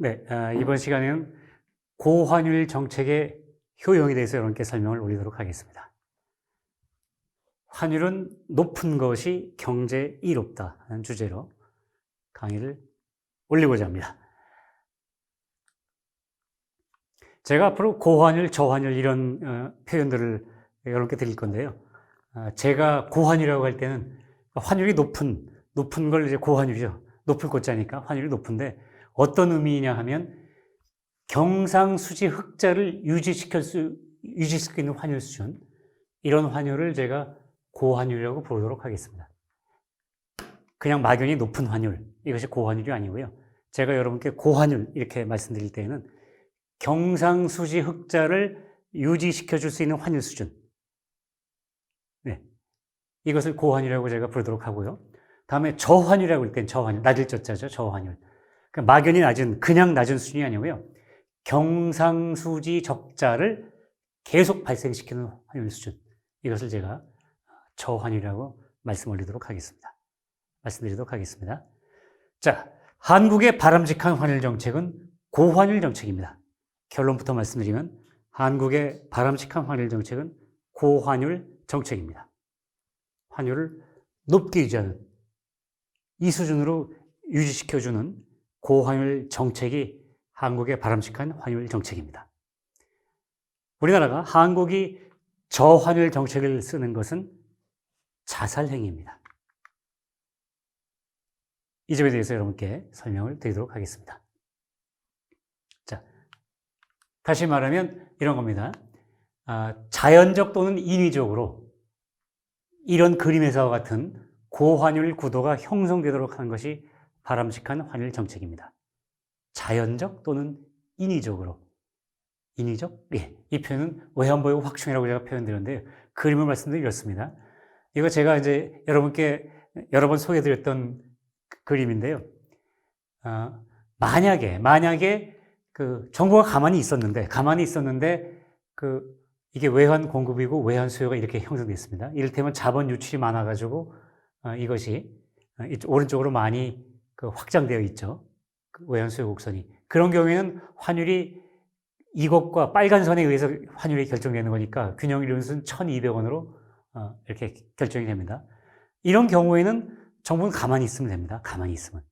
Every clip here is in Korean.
네, 아, 이번 시간에는 고환율 정책의 효용에 대해서 여러분께 설명을 올리도록 하겠습니다. 환율은 높은 것이 경제 이롭다 하는 주제로 강의를 올리고자 합니다. 제가 앞으로 고환율, 저환율 이런 어, 표현들을 여러분께 드릴 건데요. 아, 제가 고환율이라고 할 때는 환율이 높은, 높은 걸 이제 고환율이죠. 높을 고자니까 환율이 높은데 어떤 의미냐 하면 경상수지 흑자를 유지시킬 수, 있는 환율 수준, 이런 환율을 제가 고환율이라고 부르도록 하겠습니다. 그냥 막연히 높은 환율, 이것이 고환율이 아니고요. 제가 여러분께 고환율 이렇게 말씀드릴 때에는 경상수지 흑자를 유지시켜 줄 수 있는 환율 수준. 네. 이것을 고환율이라고 제가 부르도록 하고요. 다음에 저환율이라고 할 땐 저환율, 낮을 저자죠, 저환율. 그러니까 막연히 낮은, 그냥 낮은 수준이 아니고요. 경상수지 적자를 계속 발생시키는 환율 수준. 이것을 제가 저환율이라고 말씀 올리도록 하겠습니다. 말씀드리도록 하겠습니다. 자, 한국의 바람직한 환율 정책은 고환율 정책입니다. 결론부터 말씀드리면 한국의 바람직한 환율 정책은 고환율 정책입니다. 환율을 높게 유지하는 이 수준으로 유지시켜주는 고환율 정책이 한국의 바람직한 환율 정책입니다. 우리나라가 한국이 저환율 정책을 쓰는 것은 자살행위입니다. 이 점에 대해서 여러분께 설명을 드리도록 하겠습니다. 자, 다시 말하면 이런 겁니다. 아, 자연적 또는 인위적으로 이런 그림에서와 같은 고환율 구도가 형성되도록 하는 것이 바람직한 환율 정책입니다. 자연적 또는 인위적으로. 인위적? 예. 이 표현은 외환보유 확충이라고 제가 표현드렸는데 그림을 말씀드리 이렇습니다. 이거 제가 이제 여러분께 여러 번 소개해드렸던 그림인데요. 아, 만약에, 만약에 그 정부가 가만히 있었는데, 가만히 있었는데 그 이게 외환 공급이고 외환 수요가 이렇게 형성됐습니다. 이를테면 자본 유출이 많아가지고 어, 이것이 어, 오른쪽으로 많이 그 확장되어 있죠. 그 외환 수요 곡선이. 그런 경우에는 환율이 이것과 빨간 선에 의해서 환율이 결정되는 거니까 균형 이론은 1,200원으로 어, 이렇게 결정이 됩니다. 이런 경우에는 정부는 가만히 있으면 됩니다. 가만히 있으면.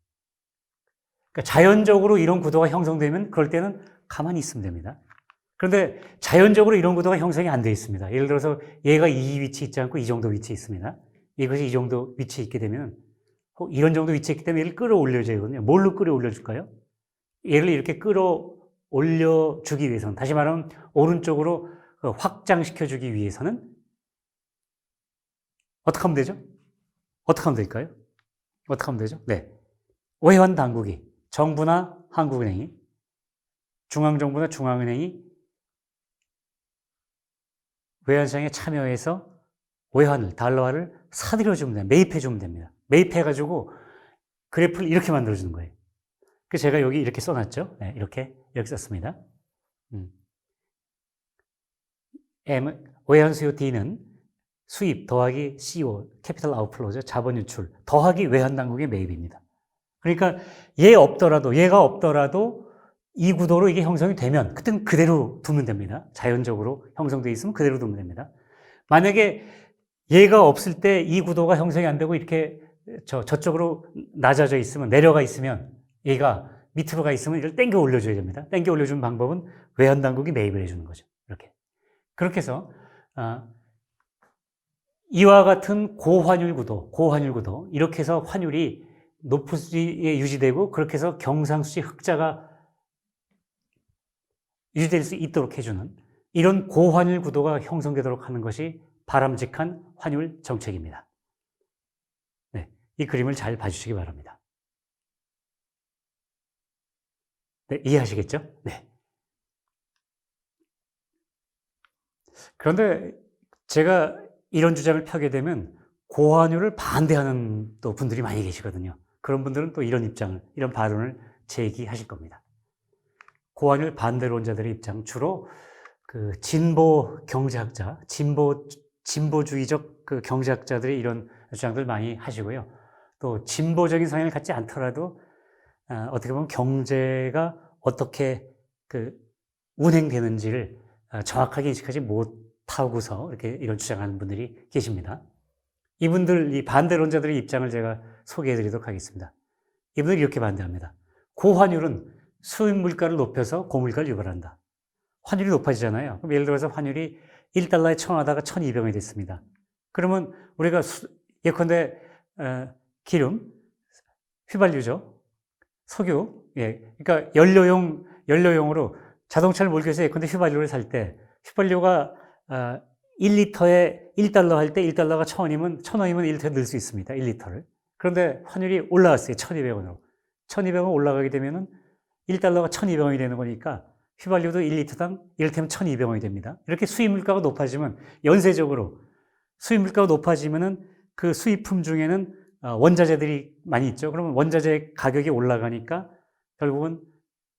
그러니까 자연적으로 이런 구도가 형성되면 그럴 때는 가만히 있으면 됩니다. 그런데 자연적으로 이런 구도가 형성이 안 되어 있습니다. 예를 들어서 얘가 이 위치에 있지 않고 이 정도 위치에 있습니다. 이것이 이 정도 위치에 있게 되면 이런 정도 위치에 있기 때문에 얘를 끌어올려줘야 되거든요. 뭘로 끌어올려줄까요? 얘를 이렇게 끌어올려주기 위해서는 다시 말하면 오른쪽으로 그 확장시켜주기 위해서는 어떻게 하면 되죠? 어떻게 하면 될까요? 어떻게 하면 되죠? 네. 외환 당국이 정부나 한국은행이 중앙정부나 중앙은행이 외환시장에 참여해서 외환을, 달러화를 사들여주면 됩니다. 매입해주면 됩니다. 매입해가지고 그래프를 이렇게 만들어주는 거예요. 그 제가 여기 이렇게 써놨죠. 네, 이렇게, 이렇게 썼습니다. 음. M, 외환수요 D는 수입 더하기 CO, 캐피탈 아웃플로죠. 자본 유출 더하기 외환 당국의 매입입니다. 그러니까 얘 없더라도, 얘가 없더라도 이 구도로 이게 형성이 되면 그때는 그대로 두면 됩니다. 자연적으로 형성되어 있으면 그대로 두면 됩니다. 만약에 얘가 없을 때 이 구도가 형성이 안 되고 이렇게 저, 저쪽으로 낮아져 있으면 내려가 있으면 얘가 밑으로 가 있으면 이걸 땡겨 올려줘야 됩니다. 땡겨 올려주는 방법은 외환당국이 매입을 해주는 거죠. 이렇게. 그렇게 해서, 아, 이와 같은 고환율 구도, 고환율 구도, 이렇게 해서 환율이 높은 수지에 유지되고 그렇게 해서 경상수지 흑자가 유지될 수 있도록 해주는 이런 고환율 구도가 형성되도록 하는 것이 바람직한 환율 정책입니다. 네, 이 그림을 잘 봐주시기 바랍니다. 네, 이해하시겠죠? 네. 그런데 제가 이런 주장을 펴게 되면 고환율을 반대하는 또 분들이 많이 계시거든요. 그런 분들은 또 이런 입장을, 이런 발언을 제기하실 겁니다. 고환율 반대론자들의 입장, 주로 그 진보 경제학자, 진보, 진보주의적 그 경제학자들이 이런 주장들 많이 하시고요. 또 진보적인 성향을 갖지 않더라도 어, 어떻게 보면 경제가 어떻게 그 운행되는지를 아, 정확하게 인식하지 못하고서 이렇게 이런 주장하는 분들이 계십니다. 이분들, 이 반대론자들의 입장을 제가 소개해 드리도록 하겠습니다. 이분들이 이렇게 반대합니다. 고환율은 수입 물가를 높여서 고물가를 유발한다. 환율이 높아지잖아요. 그럼 예를 들어서 환율이 1달러에 1000하다가 1200원이 됐습니다. 그러면 우리가 수, 예컨대 어, 기름, 휘발유죠. 석유, 예. 그러니까 연료용, 연료용으로 자동차를 위해서 예컨대 휘발유를 살 때, 휘발유가 어, 1리터에 1달러 할 때 1달러가 1000원이면, 1000원이면 1리터에 넣을 수 있습니다. 1리터를. 그런데 환율이 올라갔어요. 1200원으로. 1200원 올라가게 되면은 1달러가 1200원이 되는 거니까 휘발유도 1리터당 이를테면 1200원이 됩니다. 이렇게 수입 물가가 높아지면 연쇄적으로 수입 물가가 높아지면은 그 수입품 중에는 어, 원자재들이 많이 있죠. 그러면 원자재 가격이 올라가니까 결국은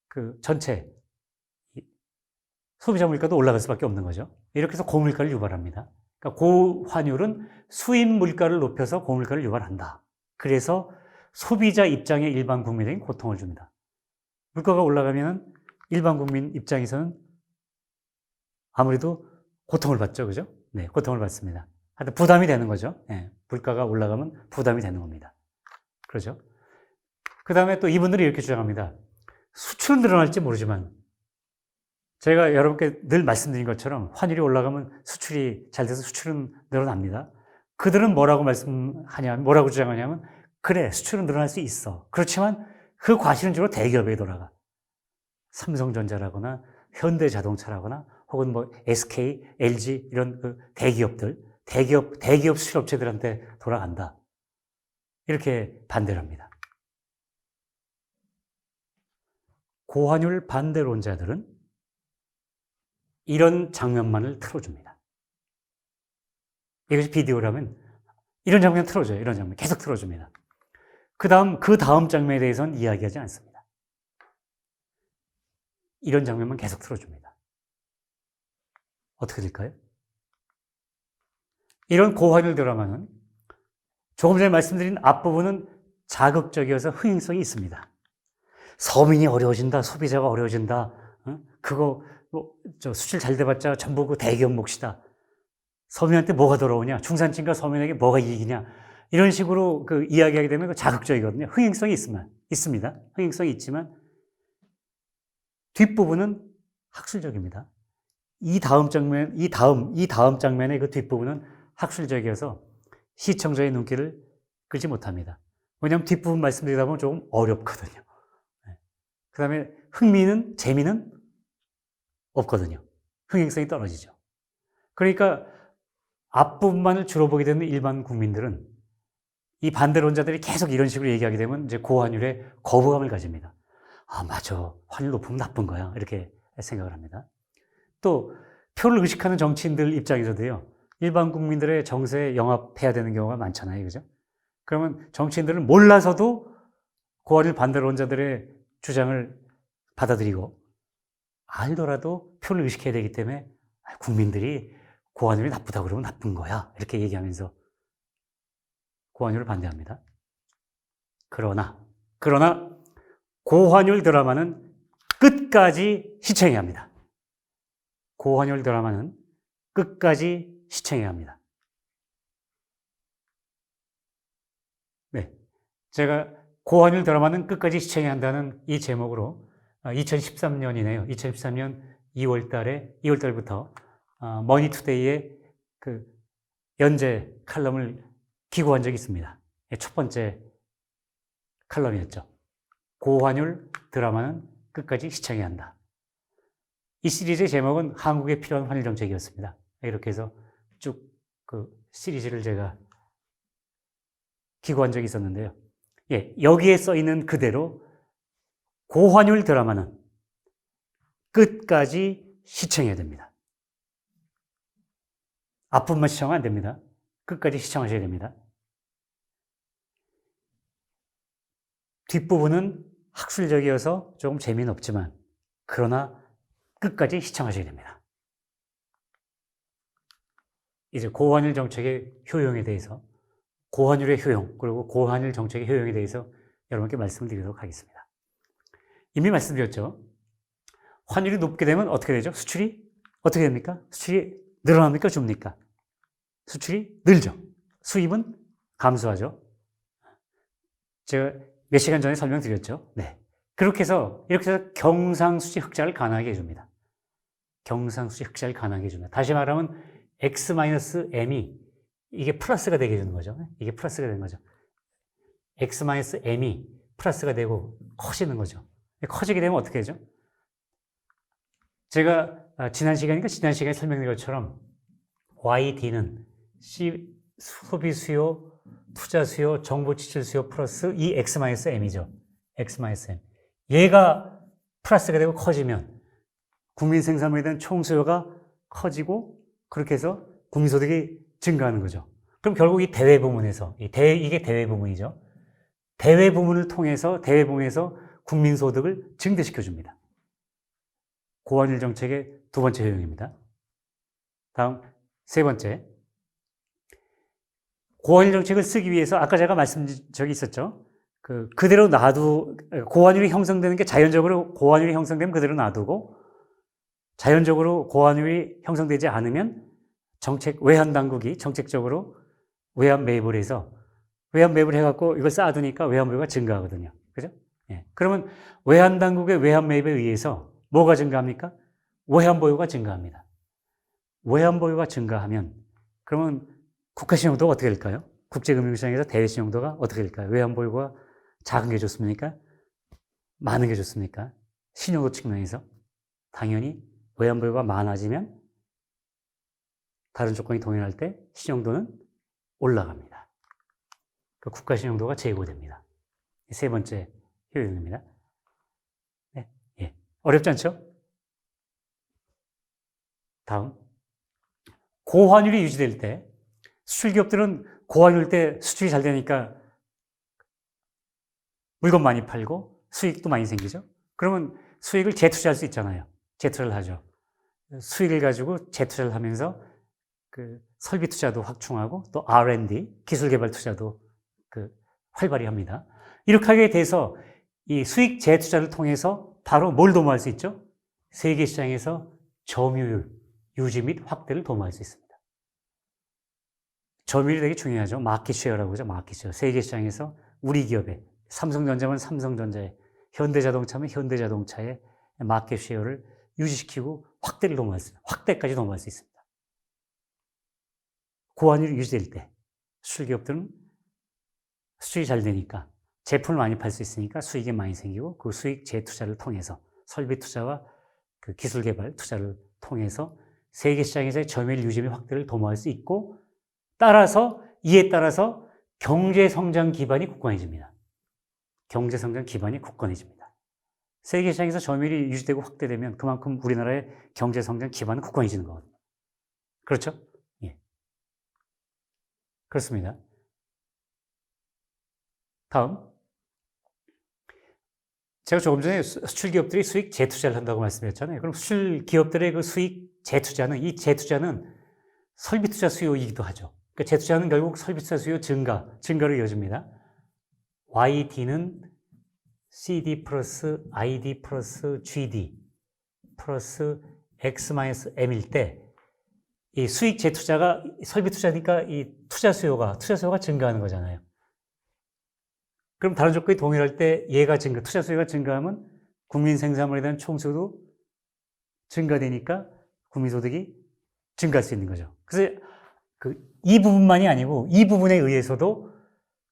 그 전체 소비자 물가도 올라갈 수밖에 없는 거죠. 이렇게 해서 고물가를 유발합니다. 그러니까 고환율은 수입 물가를 높여서 고물가를 유발한다. 그래서 소비자 입장에 일반 국민에게 고통을 줍니다. 물가가 올라가면 일반 국민 입장에서는 아무래도 고통을 받죠. 그죠? 네, 고통을 받습니다. 하여튼 부담이 되는 거죠. 네, 물가가 올라가면 부담이 되는 겁니다. 그러죠? 그 다음에 또 이분들이 이렇게 주장합니다. 수출은 늘어날지 모르지만 제가 여러분께 늘 말씀드린 것처럼 환율이 올라가면 수출이 잘 돼서 수출은 늘어납니다. 그들은 뭐라고 말씀하냐면, 뭐라고 주장하냐면, 그래, 수출은 늘어날 수 있어. 그렇지만 그 과실은 주로 대기업에 돌아가. 삼성전자라거나 현대자동차라거나 혹은 뭐 SK, LG 이런 그 대기업들, 대기업, 대기업 수출업체들한테 돌아간다. 이렇게 반대를 합니다. 고환율 반대론자들은 이런 장면만을 틀어줍니다. 이것이 비디오라면 이런 장면 틀어줘요. 이런 장면 계속 틀어줍니다. 그 다음, 그 다음 장면에 대해서는 이야기하지 않습니다. 이런 장면만 계속 틀어줍니다. 어떻게 될까요? 이런 고환율 드라마는 조금 전에 말씀드린 앞부분은 자극적이어서 흥행성이 있습니다. 서민이 어려워진다, 소비자가 어려워진다, 어? 그거 뭐, 저 수출 잘 돼봤자 전부 그 대기업 몫이다. 서민한테 뭐가 돌아오냐? 중산층과 서민에게 뭐가 이익이냐? 이런 식으로 그 이야기하게 되면 그 자극적이거든요. 흥행성이 있으면, 있습니다. 흥행성이 있지만 뒷부분은 학술적입니다. 이 다음 장면, 이 다음, 이 다음 장면의 그 뒷부분은 학술적이어서 시청자의 눈길을 끌지 못합니다. 왜냐하면 뒷부분 말씀드리다 보면 조금 어렵거든요. 그 다음에 흥미는, 재미는 없거든요. 흥행성이 떨어지죠. 그러니까 앞부분만을 주로 보게 되는 일반 국민들은 이 반대론자들이 계속 이런 식으로 얘기하게 되면 이제 고환율에 거부감을 가집니다. 아, 맞아. 환율 높으면 나쁜 거야. 이렇게 생각을 합니다. 또 표를 의식하는 정치인들 입장에서도요. 일반 국민들의 정세에 영합해야 되는 경우가 많잖아요. 그죠? 그러면 정치인들은 몰라서도 고환율 반대론자들의 주장을 받아들이고 알더라도 표를 의식해야 되기 때문에 국민들이 고환율이 나쁘다 그러면 나쁜 거야. 이렇게 얘기하면서 고환율을 반대합니다. 그러나, 그러나 고환율 드라마는 끝까지 시청해야 합니다. 고환율 드라마는 끝까지 시청해야 합니다. 네. 제가 고환율 드라마는 끝까지 시청해야 한다는 이 제목으로 2013년이네요. 2013년 2월 달에, 2월 달부터 어, 머니투데이의 그 연재 칼럼을 기고한 적이 있습니다. 예, 첫 번째 칼럼이었죠. 고환율 드라마는 끝까지 시청해야 한다. 이 시리즈의 제목은 한국에 필요한 환율 정책이었습니다. 이렇게 해서 쭉 그 시리즈를 제가 기고한 적이 있었는데요. 예, 여기에 써 있는 그대로 고환율 드라마는 끝까지 시청해야 됩니다. 앞부분만 시청하면 안 됩니다. 끝까지 시청하셔야 됩니다. 뒷부분은 학술적이어서 조금 재미는 없지만, 그러나 끝까지 시청하셔야 됩니다. 이제 고환율 정책의 효용에 대해서, 고환율의 효용, 그리고 고환율 정책의 효용에 대해서 여러분께 말씀을 드리도록 하겠습니다. 이미 말씀드렸죠. 환율이 높게 되면 어떻게 되죠? 수출이 어떻게 됩니까? 수출이 늘어납니까? 줍니까? 수출이 늘죠. 수입은 감소하죠. 제가 몇 시간 전에 설명드렸죠. 네. 그렇게 해서 이렇게 해서 경상수지 흑자를 가능하게 해줍니다. 경상수지 흑자를 가능하게 해줍니다. 다시 말하면 x-m이 이게 플러스가 되게 해주는 거죠. 이게 플러스가 되는 거죠. x-m이 플러스가 되고 커지는 거죠. 커지게 되면 어떻게 되죠? 제가 아, 지난 시간이니까 지난 시간에 설명드린 것처럼 YD는 C, 소비 수요, 투자 수요, 정보 지출 수요 플러스 이 X-M이죠. X-M. 얘가 플러스가 되고 커지면 국민 생산물에 대한 총 수요가 커지고 그렇게 해서 국민 소득이 증가하는 거죠. 그럼 결국 이 대외 부문에서 이 대, 이게 대외 부문이죠. 대외 부문을 통해서 대외 부문에서 국민 소득을 증대시켜 줍니다. 고환율 정책의 두 번째 효용입니다. 다음 세 번째. 고환율 정책을 쓰기 위해서 아까 제가 말씀드린 적이 있었죠. 그 그대로 놔두 고환율이 형성되는 게 자연적으로 고환율이 형성되면 그대로 놔두고 자연적으로 고환율이 형성되지 않으면 정책 외환 당국이 정책적으로 외환 매입을 해서 외환 매입을 해갖고 이걸 쌓아두니까 외환 보유가 증가하거든요. 그죠? 예. 그러면 외환 당국의 외환 매입에 의해서 뭐가 증가합니까? 외환 보유가 증가합니다. 외환 보유가 증가하면 그러면 국가 신용도가 어떻게 될까요? 국제금융시장에서 대외 신용도가 어떻게 될까요? 외환 보유가 작은 게 좋습니까? 많은 게 좋습니까? 신용도 측면에서 당연히 외환 보유가 많아지면 다른 조건이 동일할 때 신용도는 올라갑니다. 그 국가 신용도가 제고됩니다. 세 번째 효용입니다. 네, 예. 어렵지 않죠? 다음. 고환율이 유지될 때, 수출 기업들은 고환율 때 수출이 잘 되니까 물건 많이 팔고 수익도 많이 생기죠? 그러면 수익을 재투자할 수 있잖아요. 재투자를 하죠. 수익을 가지고 재투자를 하면서 그 설비 투자도 확충하고 또 R&D, 기술 개발 투자도 그 활발히 합니다. 이렇게 하게 돼서 이 수익 재투자를 통해서 바로 뭘 도모할 수 있죠? 세계 시장에서 점유율 유지 및 확대를 도모할 수 있습니다. 점유율이 되게 중요하죠. 마켓 쉐어라고 하죠. 마켓 쉐어. 세계 시장에서 우리 기업의 삼성전자면 삼성전자의 현대자동차면 현대자동차의 마켓 쉐어를 유지시키고 확대를 도모할 수, 확대까지 도모할 수 있습니다. 고환율이 유지될 때 수출기업들은 수출이 잘 되니까 제품을 많이 팔 수 있으니까 수익이 많이 생기고 그 수익 재투자를 통해서 설비 투자와 그 기술 개발 투자를 통해서 세계 시장에서의 점유율 유지 및 확대를 도모할 수 있고 따라서 이에 따라서 경제 성장 기반이 굳건해집니다. 경제 성장 기반이 굳건해집니다. 세계 시장에서 점유율이 유지되고 확대되면 그만큼 우리나라의 경제 성장 기반은 굳건해지는 거거든요. 그렇죠? 예. 그렇습니다. 다음. 제가 조금 전에 수출 기업들이 수익 재투자를 한다고 말씀드렸잖아요. 그럼 수출 기업들의 그 수익 재투자는 이 재투자는 설비 투자 수요이기도 하죠. 그러니까 재투자는 결국 설비 투자 수요 증가, 증가를 이어줍니다. YD는 CD 플러스 ID 플러스 GD 플러스 X-M일 때 이 수익 재투자가 설비 투자니까 이 투자 수요가 투자 수요가 증가하는 거잖아요. 그럼 다른 조건이 동일할 때 얘가 증가, 투자 수요가 증가하면 국민 생산물에 대한 총수도 증가되니까 국민 소득이 증가할 수 있는 거죠. 그래서 그 이 부분만이 아니고 이 부분에 의해서도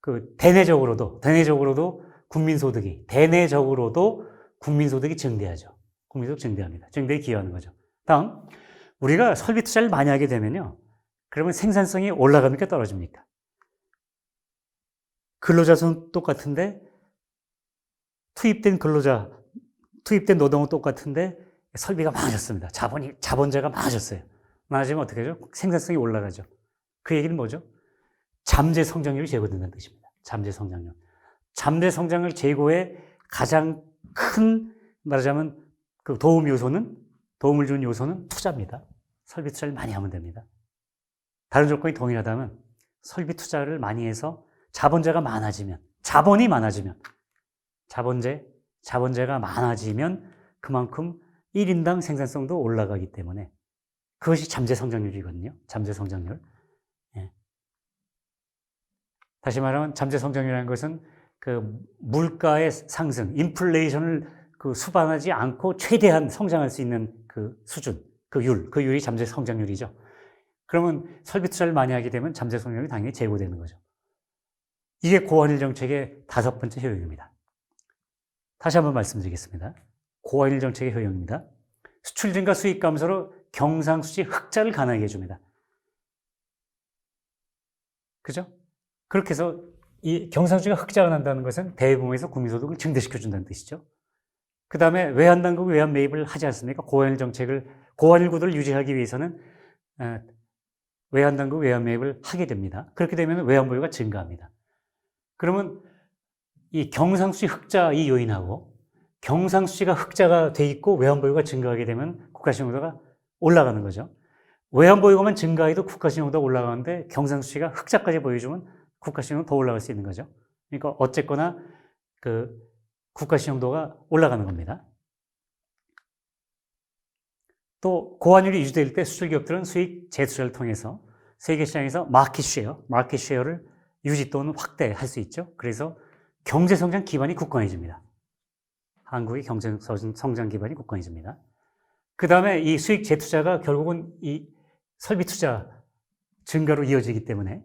그 대내적으로도 대내적으로도 국민소득이 대내적으로도 국민소득이 증대하죠. 국민소득 증대합니다. 증대에 기여하는 거죠. 다음 우리가 설비 투자를 많이 하게 되면요. 그러면 생산성이 올라갑니까 떨어집니까? 근로자 수는 똑같은데 투입된 근로자, 투입된 노동은 똑같은데 설비가 많아졌습니다. 자본이, 자본자가 많아졌어요. 많아지면 어떻게 하죠? 생산성이 올라가죠. 그 얘기는 뭐죠? 잠재 성장률이 제고된다는 뜻입니다. 잠재 성장률. 잠재 성장률 제고의 가장 큰 말하자면 그 도움 요소는 도움을 주는 요소는 투자입니다. 설비 투자를 많이 하면 됩니다. 다른 조건이 동일하다면 설비 투자를 많이 해서 자본자가 많아지면 자본이 많아지면 자본재 자본재가 많아지면 그만큼 1인당 생산성도 올라가기 때문에 그것이 잠재 성장률이거든요. 잠재 성장률. 예. 다시 말하면 잠재 성장률이라는 것은 그 물가의 상승, 인플레이션을 그 수반하지 않고 최대한 성장할 수 있는 그 수준, 그 율, 그 율이 잠재 성장률이죠. 그러면 설비 투자를 많이 하게 되면 잠재 성장률이 당연히 제고되는 거죠. 이게 고환율 정책의 다섯 번째 효용입니다. 다시 한번 말씀드리겠습니다. 고환율 정책의 효용입니다. 수출 증가 수익 감소로 경상수지 흑자를 가능하게 해줍니다. 그죠? 그렇게 해서 이 경상수지가 흑자가 난다는 것은 대부분에서 국민소득을 증대시켜준다는 뜻이죠. 그 다음에 외환당국 외환 매입을 하지 않습니까? 고환율 정책을, 고환율 구도를 유지하기 위해서는 어, 외환당국 외환 매입을 하게 됩니다. 그렇게 되면 외환 보유가 증가합니다. 그러면 이 경상수지 흑자 이 요인하고 경상수지가 흑자가 돼 있고 외환 보유가 증가하게 되면 국가신용도가 올라가는 거죠. 외환 보유고만 증가해도 국가신용도가 올라가는데 경상수지가 흑자까지 보여주면 국가 신용도 더 올라갈 수 있는 거죠. 그러니까 어쨌거나 그 국가 신용도가 올라가는 겁니다. 또 고환율이 유지될 때 수출 기업들은 수익 재투자를 통해서 세계 시장에서 마켓 쉐어, 마켓 쉐어를 유지 또는 확대할 수 있죠. 그래서 경제 성장 기반이 굳건해집니다. 한국의 경제 성장 기반이 굳건해집니다. 그 다음에 이 수익 재투자가 결국은 이 설비 투자 증가로 이어지기 때문에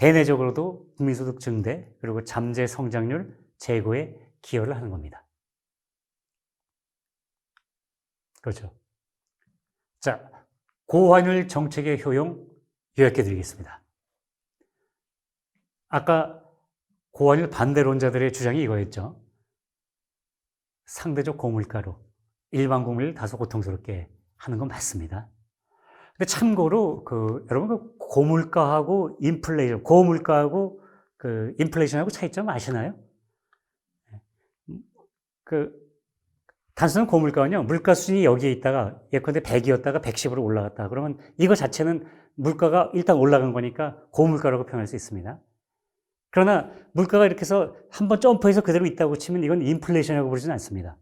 대내적으로도 국민소득 증대 그리고 잠재 성장률 제고에 기여를 하는 겁니다. 그렇죠. 자, 고환율 정책의 효용 요약해 드리겠습니다. 아까 고환율 반대론자들의 주장이 이거였죠. 상대적 고물가로 일반 국민을 다소 고통스럽게 하는 건 맞습니다. 근데 참고로 그 여러분 그 고물가하고 인플레이션, 고물가하고 그 인플레이션하고 차이점 아시나요? 그 단순한 고물가는요, 물가 수준이 여기에 있다가 예컨대 100이었다가 110으로 올라갔다. 그러면 이거 자체는 물가가 일단 올라간 거니까 고물가라고 표현할 수 있습니다. 그러나 물가가 이렇게 해서 한번 점프해서 그대로 있다고 치면 이건 인플레이션이라고 부르지는 않습니다.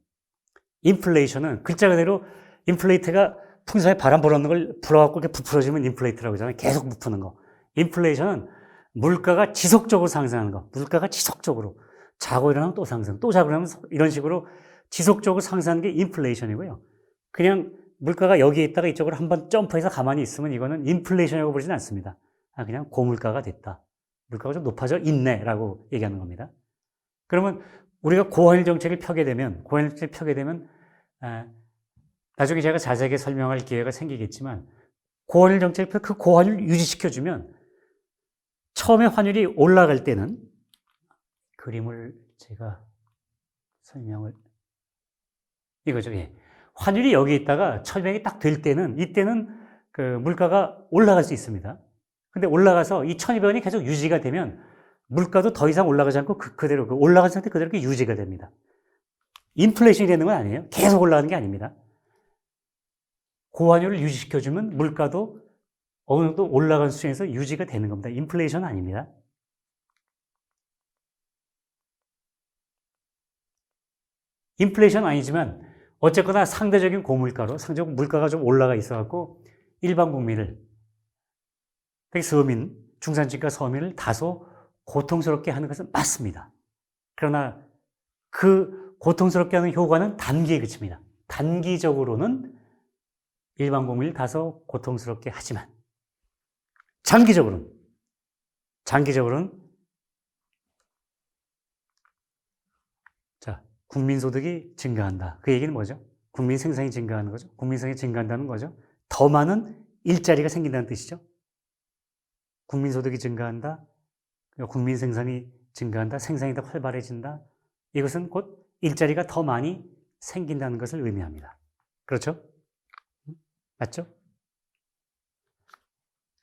인플레이션은 글자 그대로 인플레이트가 풍선에 바람 불어오는 걸 불어갖고 이렇게 부풀어지면 인플레이트라고 하잖아요. 계속 부푸는 거. 인플레이션은 물가가 지속적으로 상승하는 거. 물가가 지속적으로. 자고 일어나면 또 상승, 또 자고 일어나면 이런 식으로 지속적으로 상승하는 게 인플레이션이고요. 그냥 물가가 여기에 있다가 이쪽으로 한번 점프해서 가만히 있으면 이거는 인플레이션이라고 부르지는 않습니다. 아, 그냥 고물가가 됐다. 물가가 좀 높아져 있네라고 얘기하는 겁니다. 그러면 우리가 고환율 정책을 펴게 되면 고환율 정책을 펴게 되면 아, 나중에 제가 자세하게 설명할 기회가 생기겠지만 고환율 정책을 그 고환율 유지시켜 주면 처음에 환율이 올라갈 때는 그림을 제가 설명을 이거죠. 예. 환율이 여기 있다가 1200이 딱 될 때는 이때는 그 물가가 올라갈 수 있습니다. 근데 올라가서 이 1200원이 계속 유지가 되면 물가도 더 이상 올라가지 않고 그, 그대로 그 올라간 상태 그대로 유지가 됩니다. 인플레이션이 되는 건 아니에요. 계속 올라가는 게 아닙니다. 고환율을 유지시켜주면 물가도 어느 정도 올라간 수준에서 유지가 되는 겁니다. 인플레이션은 아닙니다. 인플레이션 아니지만 어쨌거나 상대적인 고물가로 상대적 물가가 좀 올라가 있어갖고 일반 국민을 특히 서민, 중산층과 서민을 다소 고통스럽게 하는 것은 맞습니다. 그러나 그 고통스럽게 하는 효과는 단기에 그칩니다. 단기적으로는 일반 국민을 다소 고통스럽게 하지만 장기적으로는 장기적으로는 자 국민 소득이 증가한다. 그 얘기는 뭐죠? 국민 생산이 증가하는 거죠. 국민 생산이 증가한다는 거죠. 더 많은 일자리가 생긴다는 뜻이죠. 국민 소득이 증가한다. 국민 생산이 증가한다. 생산이 더 활발해진다. 이것은 곧 일자리가 더 많이 생긴다는 것을 의미합니다. 그렇죠? 맞죠?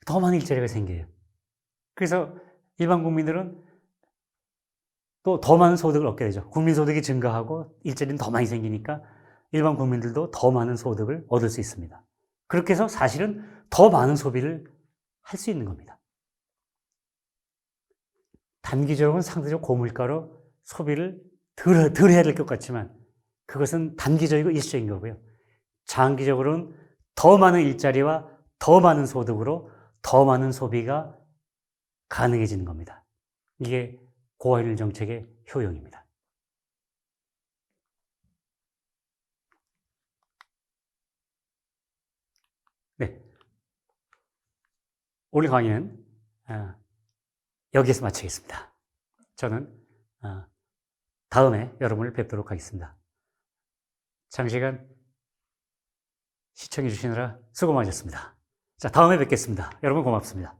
더 많은 일자리가 생겨요. 그래서 일반 국민들은 또 더 많은 소득을 얻게 되죠. 국민 소득이 증가하고 일자리는 더 많이 생기니까 일반 국민들도 더 많은 소득을 얻을 수 있습니다. 그렇게 해서 사실은 더 많은 소비를 할 수 있는 겁니다. 단기적으로는 상대적 고물가로 소비를 덜, 덜 해야 될 것 같지만 그것은 단기적이고 일시적인 거고요. 장기적으로는 더 많은 일자리와 더 많은 소득으로 더 많은 소비가 가능해지는 겁니다. 이게 고화일 정책의 효용입니다. 네. 오늘 강의는 아, 여기에서 마치겠습니다. 저는 아, 다음에 여러분을 뵙도록 하겠습니다. 장시간 시청해 주시느라 수고 많으셨습니다. 자, 다음에 뵙겠습니다. 여러분 고맙습니다.